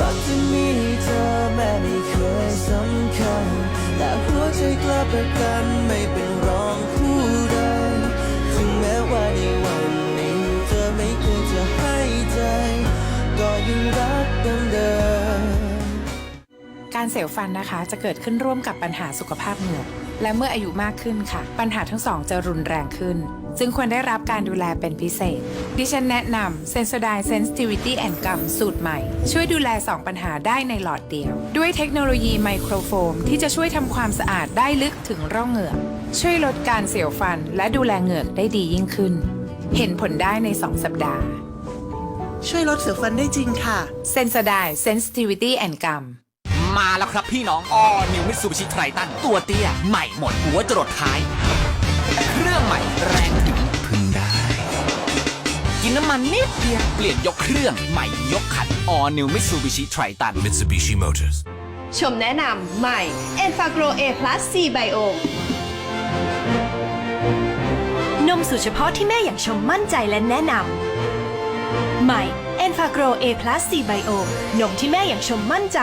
รักที่มีให้เธอแม้ไม่เคยสำคัญ แต่หัวใจกลับประกันไม่เป็นร การเสียวฟันนะคะ จะเกิดขึ้นร่วมกับปัญหาสุขภาพเหงือกและเมื่ออายุมากขึ้นค่ะ ปัญหาทั้งสองจะรุนแรงขึ้น จึงควรได้รับการดูแลเป็นพิเศษ ดิฉันแนะนำ Sensodyne Sensitivity and Gum สูตรใหม่ ช่วยดูแล 2 ปัญหาได้ในหลอดเดียว ด้วยเทคโนโลยีไมโครโฟม ที่จะช่วยทำความสะอาดได้ลึกถึงร่องเหงือกช่วยลดการเสียวฟันและดูแลเหงือกได้ดียิ่งขึ้น เห็นผลได้ใน 2 สัปดาห์ ช่วยลดเสียวฟันได้จริงค่ะ Sensodyne Sensitivity and Gum มาแล้วครับพี่น้องอ้อนิวมิตซูบิชิไทรตันตัวเตี้ย ใหม่หมดหัวจรดท้าย เครื่องใหม่แรงถึงพึงได้ กินน้ำมันนิดเดียวเปลี่ยนยกเครื่องใหม่ยกขันอ้อนิวมิตซูบิชิไทรตัน Mitsubishi Motors. ชมแนะนำใหม่ e n f a g r o A Plus C Bio นมสูตรเฉพาะที่แม่อย่างชมมั่นใจและแนะนำใหม่ e n f a g r o A Plus C Bio นมที่แม่อย่างชมมั่นใจ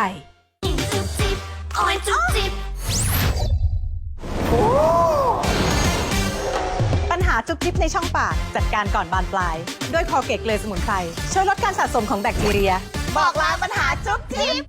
ปัญหาจุกจิบในช่องปาก จัดการก่อนบานปลาย ด้วยคอเกตเกลือสมุนไพรช่วยลดการสะสมของแบคทีเรีย บอกลาปัญหาจุ๊บจิ๊บ